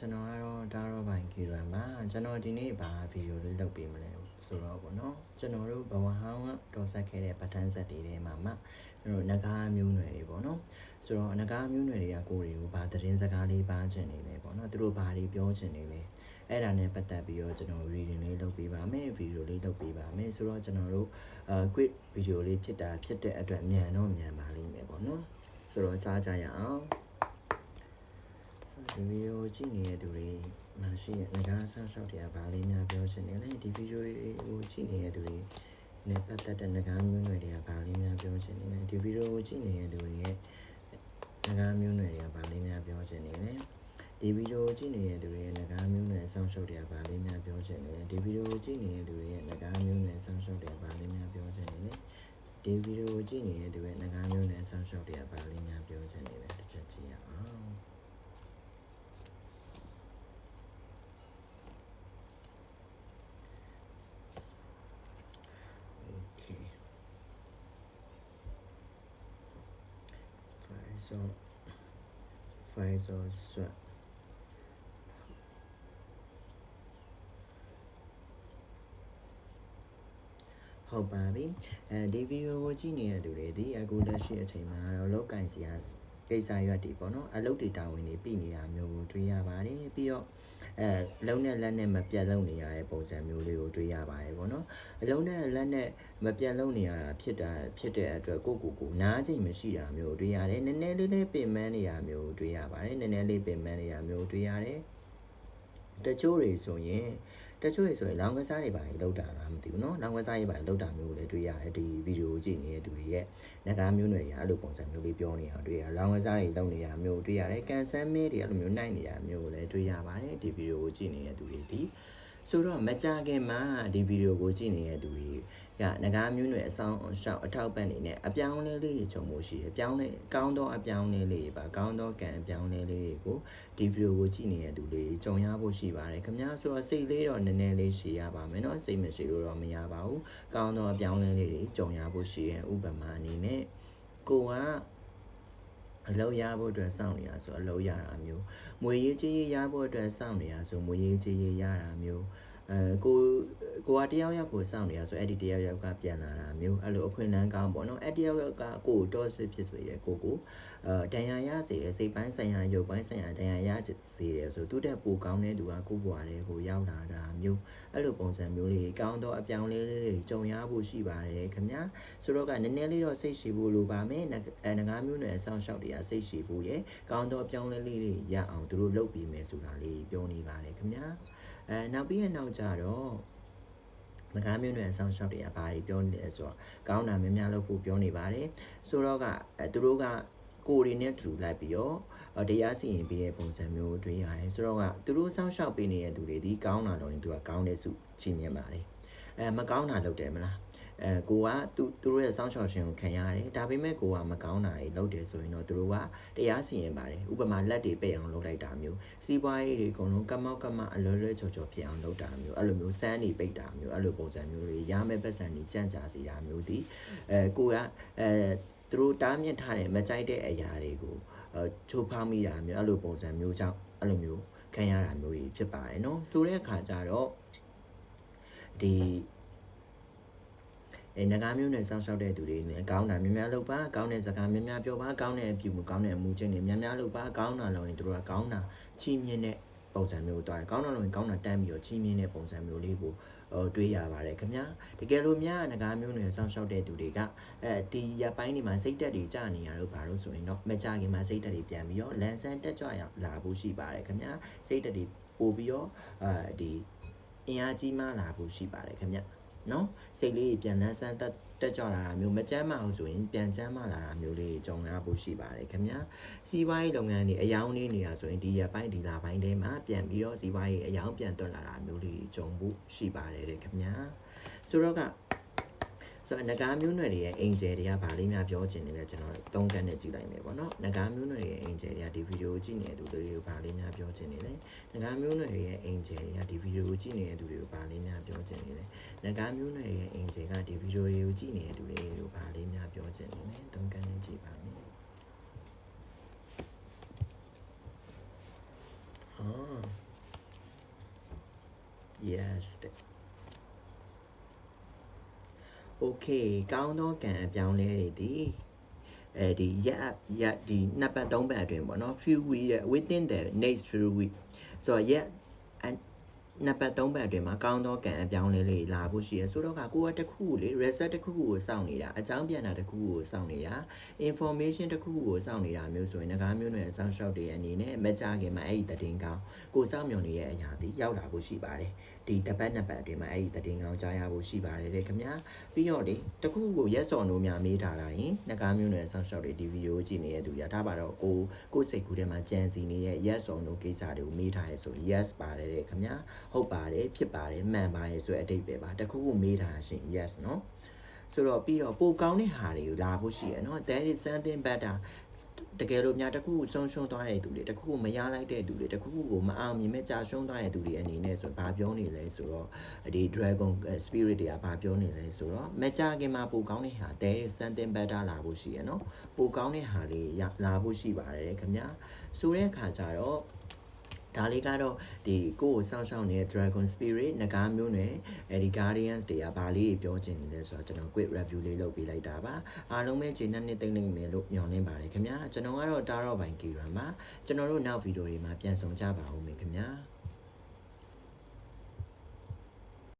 ကျွန်တော်ကတော့ဒါတော့ဘိုင်ကီရမ်ပါကျွန်တော်ဒီနေ့ဘာဗီဒီယိုလေးလုပ်ပေးမလဲဆိုတော့ပေါ့နော်ကျွန်တော်တို့ဘဝဟောင်းကတော်ဆက်ခဲ့တဲ့ပဋ္ဌာန်းဆက်တွေထဲမှာမှကျွန်တော်ငကားမျိုးနွယ်တွေပေါ့နော်ဆိုတော့ငကားမျိုးနွယ်တွေကကိုယ်တွေကိုဘာသတင်းစကားလေးပါချင်နေလဲပေါ့နော်သူတို့ဘာတွေပြောချင်နေလဲအဲ့ဒါနဲ့ပတ်သက်ပြီးတော့ကျွန်တော် reading လေးလုပ်ပေးပါမယ်ဗီဒီယိုလေးလုပ်ပေးပါမယ်ဆိုတော့ကျွန်တော်တို့အာ quick ဗီဒီယိုလေးဖြစ်တာဖြစ်တဲ့အတွက်မြန်တော့မြန်ပါလိမ့်မယ်ပေါ့နော်ဆိုတော့ကြားကြရအောင် ဒီဗီဒီယိုကြည့်နေတဲ့သူတွေမရှိရဲ့ငကားဆောက်ရှောက်တရားဗာလေးများပြောချင်တယ်လေဒီဗီဒီယိုကိုကြည့်နေတဲ့သူတွေနဲ့ပတ်သက်တဲ့ငကားမျိုးနွယ်တွေကဗာလေးများပြောချင်တယ်လေဒီဗီဒီယိုကိုကြည့်နေတဲ့သူတွေရဲ့ငကားမျိုးနွယ်တွေကဗာလေးများပြောချင်တယ်လေဒီဗီဒီယိုကိုကြည့်နေတဲ့သူတွေရဲ့ငကားမျိုးနွယ်ဆောက်ရှောက်တရားဗာလေးများပြောချင်တယ်လေဒီဗီဒီယိုကိုကြည့်နေတဲ့သူတွေရဲ့ငကားမျိုးနွယ်ဆောက်ရှောက်တရားဗာလေးများပြောချင်တယ်လေဒီဗီဒီယိုကိုကြည့်နေတဲ့သူရဲ့ငကားမျိုးနွယ်ဆောက်ရှောက်တရားဗာလေးများပြောချင်တယ်လေတစ်ချက်ကြည့်ရအောင် Faisal Faisal Swa ဟုတ်ပါပြီအဲဒီဗီဒီယိုကိုကြည့်နေတဲ့သူတွေဒီအခုလက်ရှိအချိန်မှာတော့လောက်ကင်စီယာကိစ္စရွက်တွေပေါ့နော်အလုပ်တွေတာဝန်တွေပြည်နေတာမျိုးကိုတွေ့ရပါတယ်ပြီးတော့ အဲလုံးနဲ့လက်နဲ့မပြတ်လုံးနေရတဲ့ပုံစံမျိုးလေးကိုတွေ့ရပါတယ်ပေါ့နော်အလုံးနဲ့လက်နဲ့မပြတ်လုံးနေရတာဖြစ်တာဖြစ်တဲ့အတွက်ကိုကိုကိုနားချိန်မရှိတာမျိုးတွေ့ရတယ်နည်းနည်းလေးလေးပင်ပန်းနေတာမျိုးတွေ့ရပါတယ်နည်းနည်းလေးပင်ပန်းနေတာမျိုးတွေ့ရတယ်တချို့တွေဆိုရင် တချို့တွေဆိုရင်လောင်ကစားတွေပါလေလောက်တာလားမသိဘူးเนาะလောင်ကစားတွေပါလေလောက်တာမျိုးကိုလည်းတွေ့ရတယ်ဒီဗီဒီယိုကြည့်နေတဲ့သူတွေရဲ့ငကားမျိုးနွယ်တွေအဲ့လိုပုံစံမျိုးလေးပြောနေတာတွေ့ရလောင်ကစားတွေလောက်နေတာမျိုးတွေ့ရတယ်ကန်ဆန်းမဲတွေအဲ့လိုမျိုးနိုင်နေတာမျိုးကိုလည်းတွေ့ရပါတယ်ဒီဗီဒီယိုကိုကြည့်နေတဲ့သူတွေဒီ ဆိုတော့မကြခင်မှာဒီဗီဒီယိုကိုကြည့်နေတဲ့သူတွေကငကားမျိုးနွယ်အဆောင်ရှောက်အထောက်ပံ့နေနဲ့အပြောင်းလဲလေးတွေခြုံမှုရှိတယ်။ပြောင်းလဲကောင်းသောအပြောင်းလဲလေးတွေပါကောင်းသောကံအပြောင်းလဲလေးတွေကိုဒီဗီဒီယိုကိုကြည့်နေတဲ့သူတွေကြုံရဖို့ရှိပါတယ်။ခင်ဗျားဆိုတော့စိတ်လေးတော့နည်းနည်းလေးရှည်ရပါမယ်နော်။စိတ်မရှိလို့တော့မရပါဘူး။ကောင်းသောအပြောင်းလဲလေးတွေကြုံရဖို့ရှိရဲ့ဥပမာအနေနဲ့ကိုက အလုပ်ရဖို့အတွက်စောင့်နေရဆိုအလုပ်ရတာမျိုးမွေရေးကြေးရေးရဖို့အတွက်စောင့်နေရဆိုမွေရေးကြေးရေးရတာမျိုး အဲကိုကိုကတယောက်ယောက်ကိုစောင့်နေရဆိုအဲ့ဒီတယောက်ယောက်ကပြန်လာတာမျိုးအဲ့လိုအခွင့်အလမ်းကောင်းပေါ့နော်အဲ့တယောက်ယောက်ကကိုကိုတော့စစ်ဖြစ်စေတယ်ကိုကိုအဲတန်ရာရစေတယ်စိတ်ပိုင်းဆိုင်ရာရုပ်ပိုင်းဆိုင်ရာတန်ရာရစေတယ်ဆိုသူတက်ပိုကောင်းတဲ့သူကကိုဘွားတဲ့ကိုရောက်လာတာမျိုးအဲ့လိုပုံစံမျိုးလေးကောင်းတော့အပြောင်းလဲလေးတွေကြုံရဖို့ရှိပါတယ်ခင်ဗျာဆိုတော့ကနည်းနည်းလေးတော့စိတ်ရှိဖို့လိုပါမယ်အဲငကားမျိုးနဲ့အဆောင်ရှောက်တွေကစိတ်ရှိဖို့ရယ်ကောင်းတော့အပြောင်းလဲလေးတွေရအောင်သူတို့လုပ်ပြီးမယ်ဆိုတာလေးပြောနေပါတယ်ခင်ဗျာ အဲနောက်ပြီးရနောက်ကြတော့မကားမျိုးနဲ့အဆောင်ရှောက်တွေကဘာတွေပြောနေလဲဆိုတော့ကောင်းတာများများလုပ်ဖို့ပြောနေပါတယ်ဆိုတော့ကအဲသူတို့ကကိုယ်တွေနဲ့တူလိုက်ပြီးတော့တရားစီရင်ပေးတဲ့ပုံစံမျိုးတွေ့ရတယ်ဆိုတော့ကသူတို့စောင့်ရှောက်ပေးနေတဲ့သူတွေဒီကောင်းတာတော့ရင်သူကကောင်းတဲ့စုချင်းမြင်ပါတယ်အဲမကောင်းတာလုပ်တယ်မလား အဲကိုကသူသူတို့ရဲ့စောင့်ရှောက်ခြင်းကိုခံရတယ်ဒါပေမဲ့ကိုကမကောင်းတာတွေလုပ်တယ်ဆိုရင်တော့သူတို့ကတရားစီရင်ပါတယ်ဥပမာလက်တွေပိတ်အောင်လုပ်လိုက်တာမျိုးစီးပွားရေးတွေအကုန်လုံးကမောက်ကမအလွယ်လွယ်ချော်ချော်ဖြစ်အောင်လုပ်တာမျိုးအဲ့လိုမျိုးစမ်းနေပိတ်တာမျိုးအဲ့လိုပုံစံမျိုးတွေရမယ့်ပတ်စံတွေကြန့်ကြာစီတာမျိုးဒီအဲကိုကအဲသူတို့တားမြစ်ထားတဲ့မကြိုက်တဲ့အရာတွေကိုအဲချိုးဖောက်မိတာမျိုးအဲ့လိုပုံစံမျိုးကြောင့်အဲ့လိုမျိုးခံရတာမျိုးကြီးဖြစ်ပါတယ်နော်ဆိုတဲ့အခါကျတော့ဒီ အဲငကားမျိုးနဲ့စောင့်ရှောက်တဲ့သူတွေနဲ့ကောင်းတာများများလုပ်ပါကောင်းတဲ့စကားများများပြောပါကောင်းတဲ့အပြုမှုကောင်းတဲ့အမှုချင်းတွေများများလုပ်ပါကောင်းတာလုပ်ရင်တို့ကကောင်းတာချီးမြှင့်တဲ့ပုံစံမျိုးတွားတယ်ကောင်းတာလုပ်ရင်ကောင်းတာတန်းပြီးတော့ချီးမြှင့်တဲ့ပုံစံမျိုးလေးကိုဟိုတွေးရပါတယ်ခင်ဗျာတကယ်လို့များငကားမျိုးနဲ့စောင့်ရှောက်တဲ့သူတွေကအဲဒီရပိုင်းတွေမှာစိတ်တက်တွေကြာနေရတော့ဘာလို့ဆိုရင်တော့မကြခင်မှာစိတ်တက်တွေပြန်ပြီးတော့လန်ဆန်းတက်ကြွရလာဖို့ရှိပါတယ်ခင်ဗျာစိတ်တက်တွေပို့ပြီးတော့အဲဒီအင်အားကြီးမှလာဖို့ရှိပါတယ်ခင်ဗျာ နော်စိတ်လေးပြန်လန်းဆန်းတက်တက်ကြွလာတာမျိုးမကြမ်းမအောင်ဆိုရင်ပြန်ကြမ်းမလာတာမျိုးလေးကြုံရဖို့ရှိပါတယ်ခင်ဗျာစီးပွားရေးလုပ်ငန်းတွေအယောင်းနေနေတာဆိုရင်ဒီရပိုင်းဒီလာပိုင်းထဲမှာပြန်ပြီးတော့စီးပွားရေးအယောင်းပြန်တွက်လာတာမျိုးလေးကြုံဖို့ရှိပါတယ်တဲ့ခင်ဗျာဆိုတော့က ဆိုတော့ငကားမျိုးနွယ်တွေရဲ့အင်ဂျယ်တွေကဗာလေးများပြောချင်နေလဲကျွန်တော်သုံးကတ်နဲ့ကြည့်လိုက်မယ်ပေါ့နော်ငကားမျိုးနွယ်တွေရဲ့အင်ဂျယ်တွေကဒီဗီဒီယိုကိုကြည့်နေတဲ့သူတွေကိုဗာလေးများပြောချင်နေလဲငကားမျိုးနွယ်တွေရဲ့အင်ဂျယ်တွေကဒီဗီဒီယိုကိုကြည့်နေတဲ့သူတွေကိုဗာလေးများပြောချင်နေလဲငကားမျိုးနွယ်တွေရဲ့အင်ဂျယ်ကဒီဗီဒီယိုကိုကြည့်နေတဲ့သူတွေကိုဗာလေးများပြောချင်နေလဲသုံးကတ်နဲ့ကြည့်ပါမယ်ဟော yes တဲ့ okay ကောင်းသောကံအပြောင်းလဲတွေဒီအဲဒီရက်ရက်ဒီနှစ်ပတ်သုံးပတ်အတွင်းပေါ့နော် few week within the next few week ဆိုတော့ရက် နှစ်ပတ်သုံးပတ်အတွင်းမှာကောင်းသောကံအပြောင်းလဲလေးလာဖို့ရှိရဆိုတော့ကကိုကတစ်ခုကိုလေ reset တစ်ခုခုကိုစောင့်နေတာအကြောင်းပြန်တာတစ်ခုခုကိုစောင့်နေတာ information တစ်ခုခုကိုစောင့်နေတာမျိုးဆိုရင်ငကားမျိုးနဲ့အဆောင်ရှောက်တွေအနေနဲ့မကြခင်မှာအဲ့ဒီတည်င်းကောင်းကိုစောင့်မျှော်နေတဲ့အရာဒီရောက်လာဖို့ရှိပါတယ်ဒီတစ်ပတ်နှစ်ပတ်အတွင်းမှာအဲ့ဒီတည်င်းကောင်းကြားရဖို့ရှိပါတယ်တဲ့ခင်ဗျာပြီးတော့လေတစ်ခုခုကို yes or no များမေးထားလာရင်ငကားမျိုးနဲ့အဆောင်ရှောက်တွေဒီဗီဒီယိုကြည့်နေတဲ့သူတွေကဒါပါတော့ကိုကိုစိတ်ကူးထဲမှာကြံစီနေတဲ့ yes or no ကိစ္စတွေကိုမေးထားရဲဆို yes ပါတယ်တဲ့ခင်ဗျာဟုတ်ပါတယ်ဖြစ်ပါတယ်မှန်ပါတယ်ဆိုတဲ့အတိတ်ပဲပါတစ်ခုခုမေးထားရှင် yes နော်ဆိုတော့ပြီးတော့ပိုကောင်းတဲ့ဟာတွေကိုလာဖို့ရှိရနော် there is something better တကယ်လို့များတစ်ခုခုဆုံးရှုံးသွားတဲ့သူတွေတစ်ခုခုမရလိုက်တဲ့သူတွေတစ်ခုခုကိုမအောင်မြင်မဲ့ကြာရှုံးသွားတဲ့သူတွေအနေနဲ့ဆိုဘာပြောနေလဲဆိုတော့ဒီ dragon spirit တွေကဘာပြောနေလဲဆိုတော့မကြခင်မှာပိုကောင်းတဲ့ဟာ there is something better လာဖို့ရှိရနော်ပိုကောင်းတဲ့ဟာလေးရလာဖို့ရှိပါတယ်ခင်ဗျာဆိုတဲ့အခါကျတော့ ဒါလေးကတော့ဒီကိုယ့်ကိုစောင့်ရှောက်နေတဲ့ Dragon Spirit ငကားမျိုးနဲ့အဲဒီ Guardians တွေကဘာလေးတွေပြောချင်နေလဲဆိုတော့ကျွန်တော် quick review လေးလုပ်ပေးလိုက်တာပါအားလုံးပဲချိန်နဲ့နှစ်သိမ့်နေမယ်လို့မျှော်လင့်ပါတယ်ခင်ဗျာကျွန်တော်ကတော့တာရော့ပိုင်ကီရန်ပါကျွန်တော်တို့နောက်ဗီဒီယိုတွေမှာပြန်ဆောင်ကြပါဦးမယ်ခင်ဗျာ